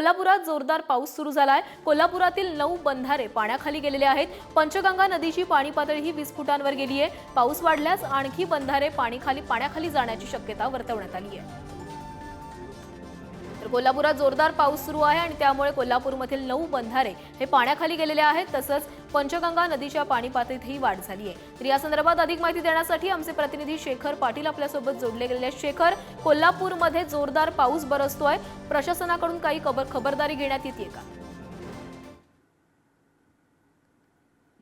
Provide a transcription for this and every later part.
कोल्हापुरात जोरदार पाऊस सुरू झाला आहे कोल्हापुरातील नऊ बंधारे पाण्याखाली गेलेले आहेत. पंचगंगा नदीची पाणी पातळी ही वीस फुटांवर गेली आहे पाऊस वाढल्यास आणखी बंधारे पाणीखाली पाण्याखाली जाण्याची शक्यता वर्तवण्यात आली आहे तर कोल्हापुरात जोरदार पाऊस सुरू आहे आणि त्यामुळे कोल्हापूरमधील नऊ बंधारे हे पाण्याखाली गेलेले आहेत. तसंच पंचगंगा नदीच्या पाणी पातळीतही वाढ झाली आहे. तर या संदर्भात अधिक माहिती देण्यासाठी आमचे प्रतिनिधी शेखर पाटील आपल्यासोबत जोडले गेलेले आहेत. शेखर कोल्हापूरमध्ये जोरदार पाऊस बरसतोय. प्रशासनाकडून काही खबर खबरदारी घेण्यात येते का?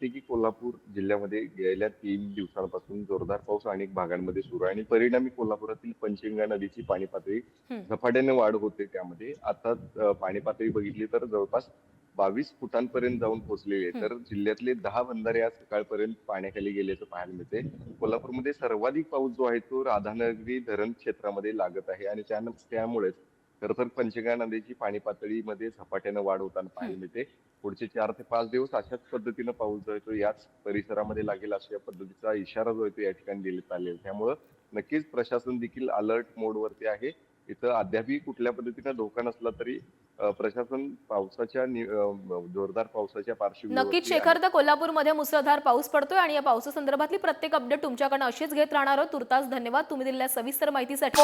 ते की कोल्हापूर जिल्ह्यामध्ये गेल्या तीन दिवसांपासून जोरदार पाऊस अनेक भागांमध्ये सुरू आहे आणि परिणामी कोल्हापुरातील पंचगंगा नदीची पाणी पातळी. झपाट्याने वाढ होते त्यामध्ये. आता पाणी पातळी बघितली तर जवळपास बावीस फुटांपर्यंत जाऊन पोहोचलेली आहे. तर जिल्ह्यातले दहा बंधारे आज सकाळपर्यंत पाण्याखाली गेल्याचं पाहायला मिळते कोल्हापूरमध्ये सर्वाधिक पाऊस जो आहे तो राधानगरी धरण क्षेत्रामध्ये लागत आहे आणि त्यामुळेच खरं तर पंचगंगा नदीची पाणी पातळीमध्ये झपाट्यानं वाढ होताना पाहायला मिळते. पुढचे चार ते पाच दिवस अशाच पद्धतीनं पाऊस जो आहे तो याच परिसरामध्ये लागेल अशा पद्धतीचा इशारा जो आहे तो या ठिकाणी देण्यात आलेला आहे. त्यामुळं नक्कीच प्रशासन देखील अलर्ट मोडवरती आहे. इथं अद्यापही कुठल्या पद्धतीनं धोका नसला तरी प्रशासन पावसाच्या जोरदार पावसाच्या पार्श्वभूमीवर नक्कीच शेखर तर कोल्हापूरमध्ये मुसळधार पाऊस पडतोय आणि या पावसासंदर्भातली प्रत्येक अपडेट तुमच्याकडनं अशीच घेत राहणार आहोत. तुर्तास धन्यवाद. तुम्ही दिलेल्या सविस्तर माहितीसाठी.